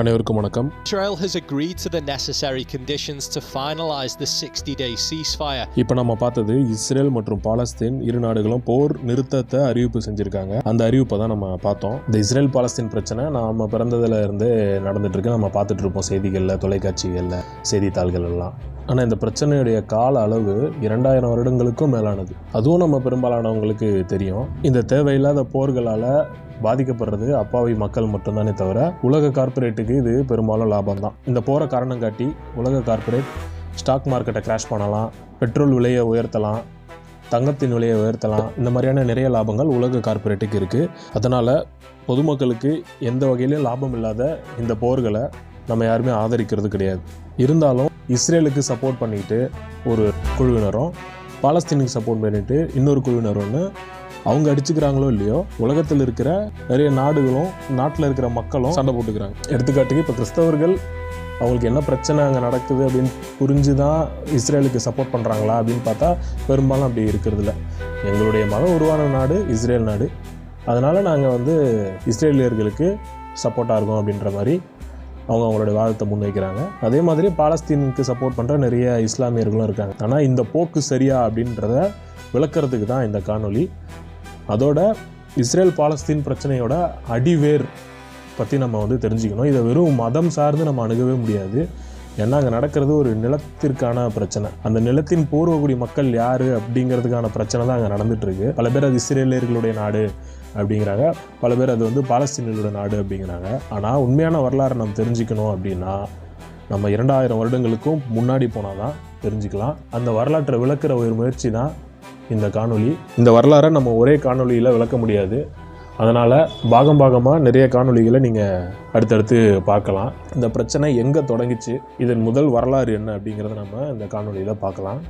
அனைவருக்கும் வணக்கம். Israel has agreed to the necessary conditions to finalize the 60 day ceasefire. இப்போ நம்ம பார்த்தது இஸ்ரேல் மற்றும் பாலஸ்தீன் இரு நாடுகளும் போர் நிறுத்தத்தை அறிவிப்பு செஞ்சுருக்காங்க. அந்த அறிவிப்பை தான் நம்ம பார்த்தோம். இந்த இஸ்ரேல் பாலஸ்தீன் பிரச்சனை நாம பிறந்ததுல இருந்து நடந்துட்டு இருக்கு நம்ம பார்த்துட்டு இருப்போம் செய்திகளில் தொலைக்காட்சிகளில் செய்தித்தாள்கள் எல்லாம் ஆனால் இந்த பிரச்சனையுடைய கால அளவு இரண்டாயிரம் வருடங்களுக்கும் மேலானது. அதுவும் நம்ம பெரும்பாலானவங்களுக்கு தெரியும். இந்த தேவையில்லாத போர்களால் பாதிக்கப்படுறது அப்பாவி மக்கள் மட்டும்தானே தவிர உலக கார்ப்பரேட்டுக்கு இது பெரும்பாலும் லாபம் தான் இந்த போகிற காரணம் காட்டி உலக கார்ப்பரேட் ஸ்டாக் மார்க்கெட்டை கிராஷ் பண்ணலாம் பெட்ரோல் விலையை உயர்த்தலாம் தங்கத்தின் விலையை உயர்த்தலாம் இந்த மாதிரியான நிறைய லாபங்கள் உலக கார்ப்பரேட்டுக்கு இருக்குது அதனால் பொதுமக்களுக்கு எந்த வகையிலும் லாபம் இல்லாத இந்த போர்களை நம்ம யாருமே ஆதரிக்கிறது கிடையாது. இருந்தாலும் இஸ்ரேலுக்கு சப்போர்ட் பண்ணிட்டு ஒரு குழுவினரும் பாலஸ்தீனுக்கு சப்போர்ட் பண்ணிட்டு இன்னொரு குழுவினரும்னு அவங்க அடிச்சுக்கிறாங்களோ இல்லையோ உலகத்தில் இருக்கிற நிறைய நாடுகளும் நாட்டில் இருக்கிற மக்களும் சண்டை போட்டுக்கிறாங்க. எடுத்துக்காட்டுக்கு இப்போ கிறிஸ்தவர்கள் அவங்களுக்கு என்ன பிரச்சனை அங்கே நடக்குது அப்படின்னு புரிஞ்சு தான் இஸ்ரேலுக்கு சப்போர்ட் பண்ணுறாங்களா அப்படின்னு பார்த்தா பெரும்பாலும் அப்படி இருக்கிறது எங்களுடைய மதம் உருவான நாடு இஸ்ரேல் நாடு. அதனால் நாங்கள் வந்து இஸ்ரேலியர்களுக்கு சப்போர்ட்டாக இருக்கோம் அப்படின்ற மாதிரி அவங்க அவங்களுடைய வாதத்தை முன்வைக்கிறாங்க. அதே மாதிரி பாலஸ்தீனுக்கு சப்போர்ட் பண்ணுற நிறைய இஸ்லாமியர்களும் இருக்காங்க. ஆனால் இந்த போக்கு சரியா அப்படின்றத விளக்கறதுக்கு தான் இந்த காணொலி அதோட இஸ்ரேல் பாலஸ்தீன் பிரச்சனையோட அடிவேர் பற்றி நம்ம வந்து தெரிஞ்சுக்கணும். இதை வெறும் மதம் சார்ந்து நம்ம அணுகவே முடியாது. ஏன்னா அங்கே நடக்கிறது ஒரு நிலத்திற்கான பிரச்சனை. அந்த நிலத்தின் பூர்வகுடி மக்கள் யார் அப்படிங்கிறதுக்கான பிரச்சனை தான் அங்கே நடந்துகிட்ருக்கு பல பேர் அது இஸ்ரேலியர்களுடைய நாடு அப்படிங்கிறாங்க. பல பேர் அது வந்து பாலஸ்தீனியர்களுடைய நாடு அப்படிங்கிறாங்க. ஆனால் உண்மையான வரலாறை நம்ம தெரிஞ்சுக்கணும் அப்படின்னா நம்ம இரண்டாயிரம் வருடங்களுக்கும் முன்னாடி போனால் தான் தெரிஞ்சுக்கலாம். அந்த வரலாற்றை விளக்குற ஒரு முயற்சி தான் இந்த காணொளி. இந்த வரலாறை நம்ம ஒரே காணொளியில் விளக்க முடியாது. அதனால் பாகம் பாகமாக நிறைய காணொளிகளை நீங்கள் அடுத்தடுத்து பார்க்கலாம். இந்த பிரச்சனை எங்கே தொடங்கிச்சு இதன் முதல் வரலாறு என்ன அப்படிங்கிறத நம்ம இந்த காணொலியில் பார்க்கலாம்.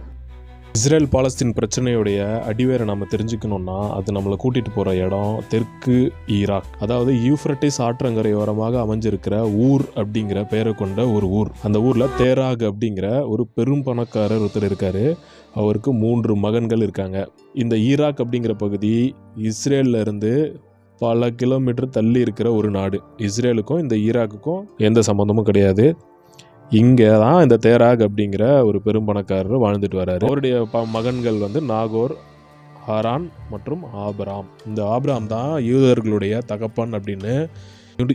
இஸ்ரேல் பாலஸ்தீன் பிரச்சனையுடைய அடிவேரை நம்ம தெரிஞ்சுக்கணும்னா அது நம்மளை கூட்டிகிட்டு போகிற இடம் தெற்கு ஈராக். அதாவது யூஃப்ரட்டிஸ் ஆற்றங்கரையோரமாக அமைஞ்சிருக்கிற ஊர் அப்படிங்கிற பெயரை கொண்ட ஒரு ஊர். அந்த ஊரில் தேராக் அப்படிங்கிற ஒரு பெரும் பணக்காரர் ஒருத்தர் இருக்காரு. அவருக்கு மூன்று மகன்கள் இருக்காங்க. இந்த ஈராக் அப்படிங்கிற பகுதி இஸ்ரேல்ல இருந்து பல கிலோமீட்டர் தள்ளி இருக்கிற ஒரு நாடு. இஸ்ரேலுக்கும் இந்த ஈராக்குக்கும் எந்த சம்மந்தமும் கிடையாது. இங்கே தான் இந்த தேராக் அப்படிங்கிற ஒரு பெரும்பணக்காரர் வாழ்ந்துட்டு வராரு. அவருடைய ப மகன்கள் வந்து நாகோர் ஹரான் மற்றும் ஆபராம். இந்த ஆப்ராம் தான் யூதர்களுடைய தகப்பன் அப்படின்னு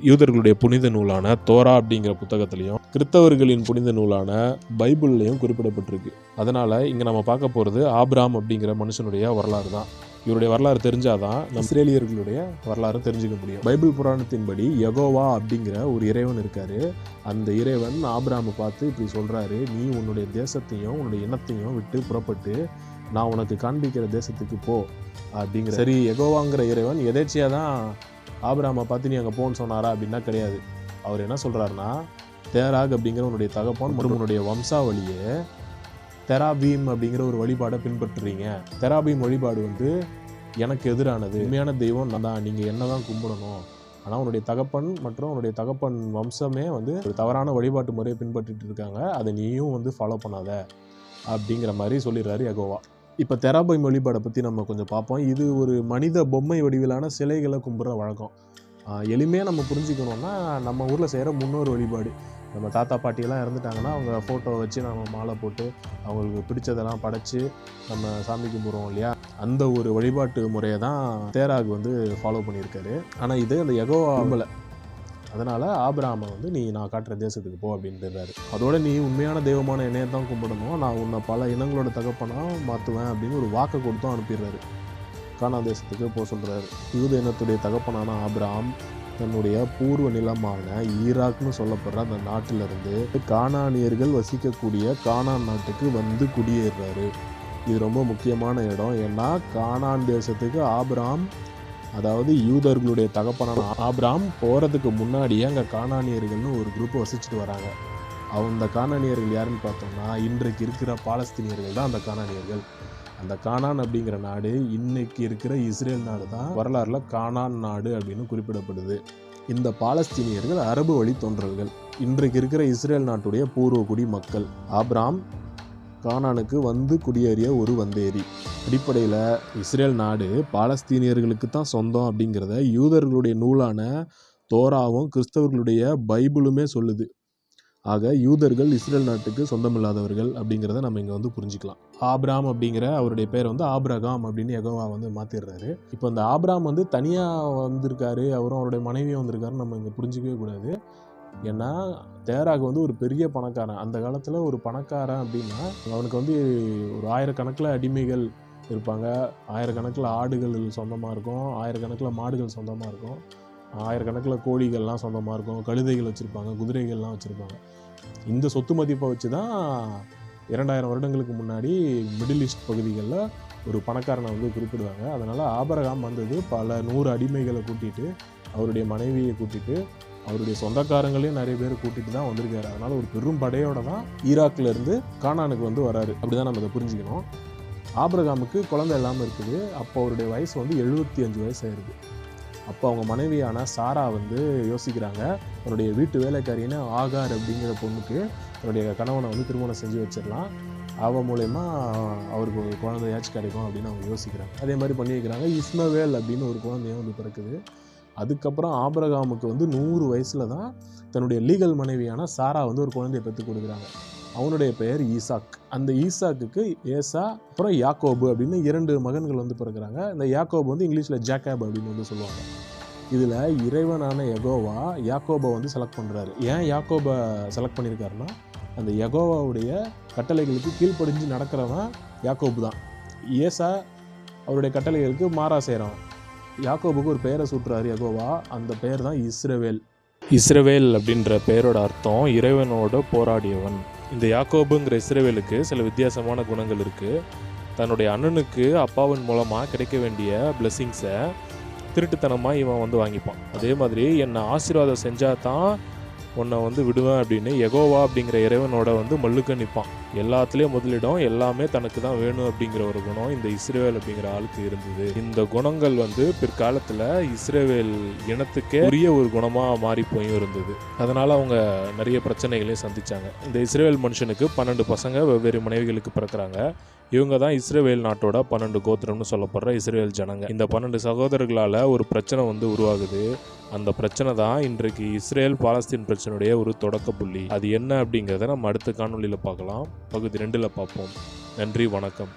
யூதர்களுடைய புனித நூலான தோரா அப்படிங்கிற புத்தகத்திலையும் கிறித்தவர்களின் புனித நூலான பைபிள்லையும் குறிப்பிடப்பட்டிருக்கு. அதனால் இங்கே நம்ம பார்க்க போகிறது ஆப்ராம் அப்படிங்கிற மனுஷனுடைய வரலாறு தான். இவருடைய வரலாறு தெரிஞ்சாதான் நம் இஸ்ரேலியர்களுடைய வரலாறு தெரிஞ்சுக்க முடியும். பைபிள் புராணத்தின்படி எகோவா அப்படிங்கிற ஒரு இறைவன் இருக்காரு. அந்த இறைவன் ஆபிராமை பார்த்து இப்படி சொல்றாரு நீ உன்னுடைய தேசத்தையும் உன்னுடைய இனத்தையும் விட்டு புறப்பட்டு நான் உனக்கு காண்பிக்கிற தேசத்துக்கு போ அப்படிங்கிற. சரி எகோவாங்கிற இறைவன் எதேச்சியாக தான் ஆபிராமை பார்த்து நீ அங்கே போன்னு சொன்னாரா? அப்படின்னா கிடையாது. அவர் என்ன சொல்கிறாருன்னா தேராக் அப்படிங்கிற உன்னுடைய தகப்பன் மற்றும் உன்னுடைய வம்சாவளியை தெராபீம் அப்படிங்கிற ஒரு வழிபாடை பின்பற்றுறீங்க. தெராபீம் வழிபாடு வந்து எனக்கு எதிரானது. உண்மையான தெய்வம் நான் தான். நீங்கள் என்ன தான் கும்பிடணும். ஆனால் உன்னுடைய தகப்பன் மற்றும் உன்னுடைய தகப்பன் வம்சமே வந்து ஒரு தவறான வழிபாட்டு முறையை பின்பற்றிட்டு இருக்காங்க. அதை நீயும் வந்து ஃபாலோ பண்ணாத அப்படிங்கிற மாதிரி சொல்லிடுறாரு யகோவா. இப்போ தெராபைம் வழிபாடை பற்றி நம்ம கொஞ்சம் பார்ப்போம். இது ஒரு மனித பொம்மை வடிவிலான சிலைகளை கும்பிட்ற வழக்கம். எளிமையாக நம்ம புரிஞ்சுக்கணும்னா நம்ம ஊரில் செய்கிற முன்னோர் வழிபாடு. நம்ம தாத்தா பாட்டியெல்லாம் இறந்துட்டாங்கன்னா அவங்க ஃபோட்டோ வச்சு நம்ம மாலை போட்டு அவங்களுக்கு பிடிச்சதெல்லாம் படைச்சி நம்ம சாமி கும்பிடுவோம் இல்லையா? அந்த ஒரு வழிபாட்டு முறையை தான் தேராக் வந்து ஃபாலோ பண்ணியிருக்காரு. ஆனால் இது அந்த யகோவா விரும்பலை அதனால் ஆபிராமை வந்து நீ நான் காட்டுற தேசத்துக்கு போ அப்படின்றாரு அதோட நீ உண்மையான தெய்வமான என்னையை தான் கும்பிடணும். நான் உன்னை பல இனங்களோட தகப்பனாக மாற்றுவேன் அப்படின்னு ஒரு வாக்கை கொடுத்தும் அனுப்பிடுறாரு. கானா தேசத்துக்கு போக சொல்கிறாரு யூத இனத்துடைய தகப்பனான ஆபிராம் தன்னுடைய பூர்வ நிலமான ஈராக்னு சொல்லப்படுற அந்த நாட்டிலிருந்து கானானியர்கள் வசிக்கக்கூடிய கானான் நாட்டுக்கு வந்து குடியேறுறாரு. இது ரொம்ப முக்கியமான இடம். ஏன்னா கானான் தேசத்துக்கு ஆபிராம் அதாவது யூதர்களுடைய தகப்பனான ஆபிராம் போகிறதுக்கு முன்னாடியே அங்கே கானானியர்கள்னு ஒரு குரூப் வசிச்சுட்டு வராங்க. அந்த கானானியர்கள் யாருன்னு பார்த்தோம்னா இன்றைக்கு இருக்கிற பாலஸ்தீனியர்கள் தான் அந்த கானானியர்கள். அந்த கானான் அப்படிங்கிற நாடு இன்னைக்கு இருக்கிற இஸ்ரேல் நாடு தான் வரலாறுல கானான் நாடு அப்படின்னு குறிப்பிடப்படுது. இந்த பாலஸ்தீனியர்கள் அரபு வழி தோன்றல்கள் இன்றைக்கு இருக்கிற இஸ்ரேல் நாட்டுடைய பூர்வகுடி மக்கள். ஆப்ராம் கானானுக்கு வந்து குடியேறிய ஒரு வந்தேரி. அடிப்படையில் இஸ்ரேல் நாடு பாலஸ்தீனியர்களுக்கு தான் சொந்தம் அப்படிங்கிறத யூதர்களுடைய நூலான தோராவும் கிறிஸ்தவர்களுடைய பைபிளுமே சொல்லுது. ஆக யூதர்கள் இஸ்ரேல் நாட்டுக்கு சொந்தமில்லாதவர்கள் அப்படிங்கிறத நம்ம இங்கே வந்து புரிஞ்சுக்கலாம். ஆப்ராம் அப்படிங்கிற அவருடைய பேர் வந்து ஆப்ரகாம் அப்படின்னு எகோவா வந்து மாற்றிடுறாரு இப்போ இந்த ஆப்ராம் வந்து தனியாக வந்திருக்காரு அவரும் அவருடைய மனைவியும் வந்திருக்காரு நம்ம இங்கே புரிஞ்சிக்கவே கூடாது. ஏன்னா தேராக் வந்து ஒரு பெரிய பணக்காரன். அந்த காலத்தில் ஒரு பணக்காரன் அப்படின்னா அவனுக்கு வந்து ஒரு ஆயிரக்கணக்கில் அடிமைகள் இருப்பாங்க. ஆயிரக்கணக்கில் ஆடுகள் சொந்தமாக இருக்கும். ஆயிரக்கணக்கில் மாடுகள் சொந்தமாக இருக்கும். ஆயிரக்கணக்கில் கோழிகள்லாம் சொந்தமாக இருக்கும். கழுதைகள் வச்சுருப்பாங்க குதிரைகள்லாம் வச்சுருப்பாங்க. இந்த சொத்து மதிப்பை வச்சு தான் இரண்டாயிரம் வருடங்களுக்கு முன்னாடி மிடில் ஈஸ்ட் பகுதிகளில் ஒரு பணக்காரனை வந்து குறிப்பிடுவாங்க. அதனால் ஆபரகாம் வந்தது பல நூறு அடிமைகளை கூட்டிகிட்டு அவருடைய மனைவியை கூட்டிகிட்டு அவருடைய சொந்தக்காரங்களையும் நிறைய பேர் கூட்டிகிட்டு தான் வந்திருக்காரு. அதனால் ஒரு பெரும் படையோட தான் ஈராக்லேருந்து கானானுக்கு வந்து வராரு. அப்படி தான் நம்ம அதை புரிஞ்சுக்கணும். ஆபிரகாமுக்கு குழந்தை இல்லாமல் இருக்குது. அப்போ அவருடைய வயசு வந்து எழுபத்தி அஞ்சு வயசு ஆயிருது அப்போ அவங்க மனைவியான சாரா வந்து யோசிக்கிறாங்க தன்னுடைய வீட்டு வேலைக்காரின்னு ஆகார் அப்படிங்கிற பொண்ணுக்கு தன்னுடைய கணவனை வந்து திருமணம் செஞ்சு வச்சிடலாம். அவ மூலயமா அவருக்கு ஒரு குழந்தையாச்சும் கிடைக்கும் அப்படின்னு அவங்க யோசிக்கிறாங்க. அதே மாதிரி பண்ணி வைக்கிறாங்க இஸ்மவேல் அப்படின்னு ஒரு குழந்தையும் வந்து பிறக்குது. அதுக்கப்புறம் ஆபரகாமுக்கு வந்து நூறு வயசில் தான் தன்னுடைய லீகல் மனைவியான சாரா வந்து ஒரு குழந்தையை பெற்றுக் கொடுக்குறாங்க. அவனுடைய பெயர் ஈசாக். அந்த ஈசாக்குக்கு ஏசா அப்புறம் யாக்கோபு அப்படின்னு இரண்டு மகன்கள் வந்து பிறக்கிறாங்க. இந்த யாக்கோபு வந்து இங்கிலீஷில் ஜாக்கேப் அப்படின்னு வந்து சொல்லுவாங்க. இதில் இறைவனான யகோவா யாக்கோபை வந்து செலக்ட் பண்ணுறாரு ஏன் யாக்கோபை செலக்ட் பண்ணியிருக்காருன்னா அந்த யகோவாவுடைய கட்டளைகளுக்கு கீழ்ப்படிஞ்சு நடக்கிறவன் யாக்கோபு தான். ஏசா அவருடைய கட்டளைகளுக்கு மாறா செய்கிறவன் யாக்கோபுக்கு ஒரு பெயரை சூட்டுறாரு யகோவா. அந்த பெயர் தான் இஸ்ரவேல். இஸ்ரவேல் அப்படின்ற பெயரோட அர்த்தம் இறைவனோட போராடியவன். இந்த யாக்கோபுங்கிற இஸ்ரவேலுக்கு சில வித்தியாசமான குணங்கள் இருக்குது தன்னுடைய அண்ணனுக்கு அப்பாவின் மூலமாக கிடைக்க வேண்டிய பிளெஸ்ஸிங்ஸை திருட்டுத்தனமாக இவன் வந்து வாங்கிப்பான். அதே மாதிரி என்னை ஆசீர்வாதம் செஞ்சால் தான் உன்னை வந்து விடுவேன் அப்படின்னு எகோவா அப்படிங்கிற இறைவனோட வந்து மல்லுக்க நிற்பான் எல்லாத்துலேயும் முதலிடம் எல்லாமே தனக்கு தான் வேணும் அப்படிங்கிற ஒரு குணம் இந்த இஸ்ரேவேல் அப்படிங்கிற ஆளுக்கு இருந்தது. இந்த குணங்கள் வந்து பிற்காலத்தில் இஸ்ரேவேல் இனத்துக்கே உரிய ஒரு குணமாக மாறி போயும் இருந்தது. அதனால் அவங்க நிறைய பிரச்சனைகளையும் சந்திச்சாங்க. இந்த இஸ்ரேவேல் மனுஷனுக்கு பன்னெண்டு பசங்க வெவ்வேறு மனைவிகளுக்கு பிறக்கிறாங்க. இவங்க தான் இஸ்ரேவேல் நாட்டோட பன்னெண்டு கோத்திரம்னு சொல்லப்படுற இஸ்ரேல் ஜனங்க. இந்த பன்னெண்டு சகோதரர்களால் ஒரு பிரச்சனை வந்து உருவாகுது. அந்த பிரச்சனை தான் இன்றைக்கு இஸ்ரேல் பாலஸ்தீன் பிரச்சனையுடைய ஒரு தொடக்க புள்ளி. அது என்ன அப்படிங்கிறத நம்ம அடுத்த காணொலியில் பார்க்கலாம். பகுதி ரெண்டில் பார்ப்போம். நன்றி வணக்கம்.